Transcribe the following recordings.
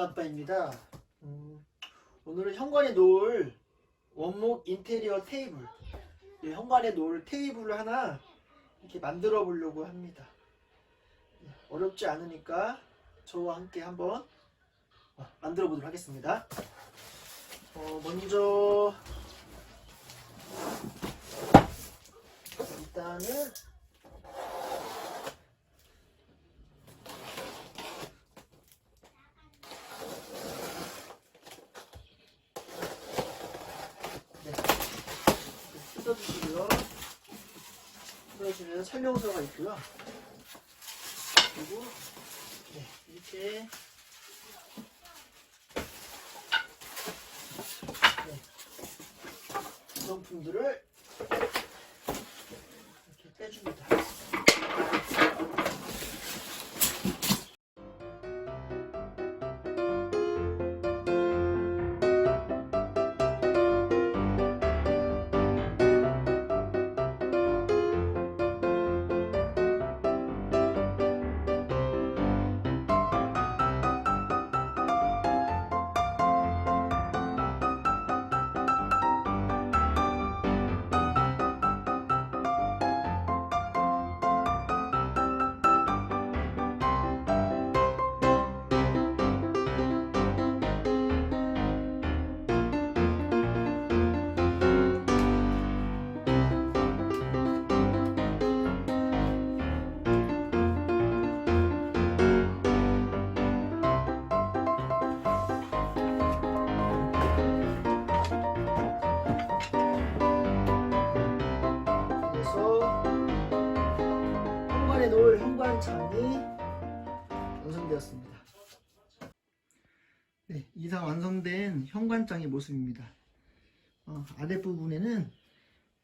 아빠입니다. 음, 오늘은 현관에 놓을 원목 인테리어 테이블, 예, 현관에 놓을 테이블을 하나 이렇게 만들어 보려고 합니다. 예, 어렵지 않으니까 저와 함께 한번 어, 만들어 보도록 하겠습니다. 어, 먼저 일단은 네. 뜯어주시고요. 뜯어주시면 설명서가 있고요. 그리고 네, 이렇게 네, 구성품들을 그래서 현관에 놓을 현관창이 완성되었습니다. 네, 이상 완성된 현관장의 모습입니다. 어, 아랫부분에는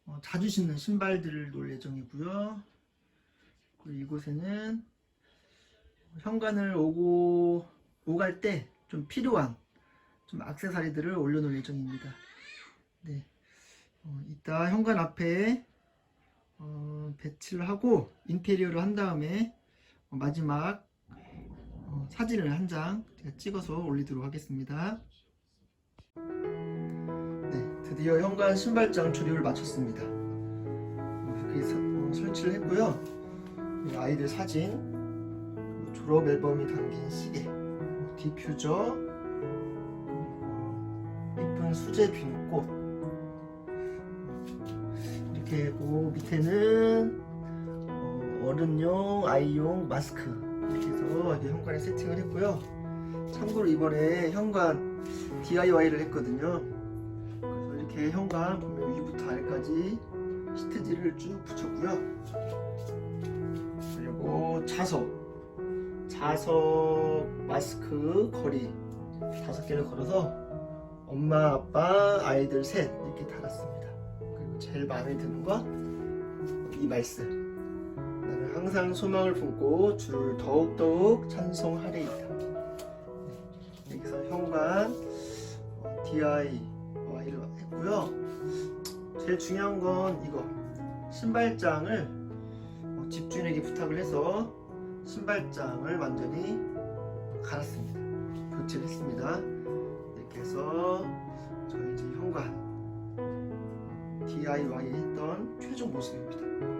어, 자주 신는 신발들을 놓을 예정이고요. 그리고 이곳에는 현관을 오고 오갈 때 좀 필요한 좀 액세서리들을 올려놓을 예정입니다. 네, 어, 이따 현관 앞에 어, 배치를 하고 인테리어를 한 다음에 어, 마지막 어, 사진을 한 장 찍어서 올리도록 하겠습니다. 네, 드디어 현관 신발장 조립을 마쳤습니다. 어, 이렇게 사- 어, 설치를 했고요. 이 아이들 사진, 졸업 앨범이 담긴 시계, 어, 디퓨저, 그리고 이쁜 수제 비누꽃, 이렇게 그 밑에는 어, 어른용, 아이용 마스크 이렇게 해서 이렇게 현관에 세팅을 했고요. 참고로 이번에 현관 DIY를 했거든요. 그래서 이렇게 현관 보면 위부터 아래까지 시트지를 쭉 붙였고요. 그리고 자석, 자석 마스크 거리 다섯 개를 걸어서 엄마, 아빠, 아이들 셋 이렇게 달았습니다. 제일 마음에 드는 건이 말씀. 나는 항상 소망을 품고 주를 더욱더욱 찬송하리이다. 네, 여기서 현관 어, DIY를 했고요. 제일 중요한 건 이거 신발장을 어, 집주인에게 부탁을 해서 신발장을 완전히 갈았습니다. 교체를 했습니다. 이렇게 해서 저희 집 현관 DIY 했던 최종 모습입니다.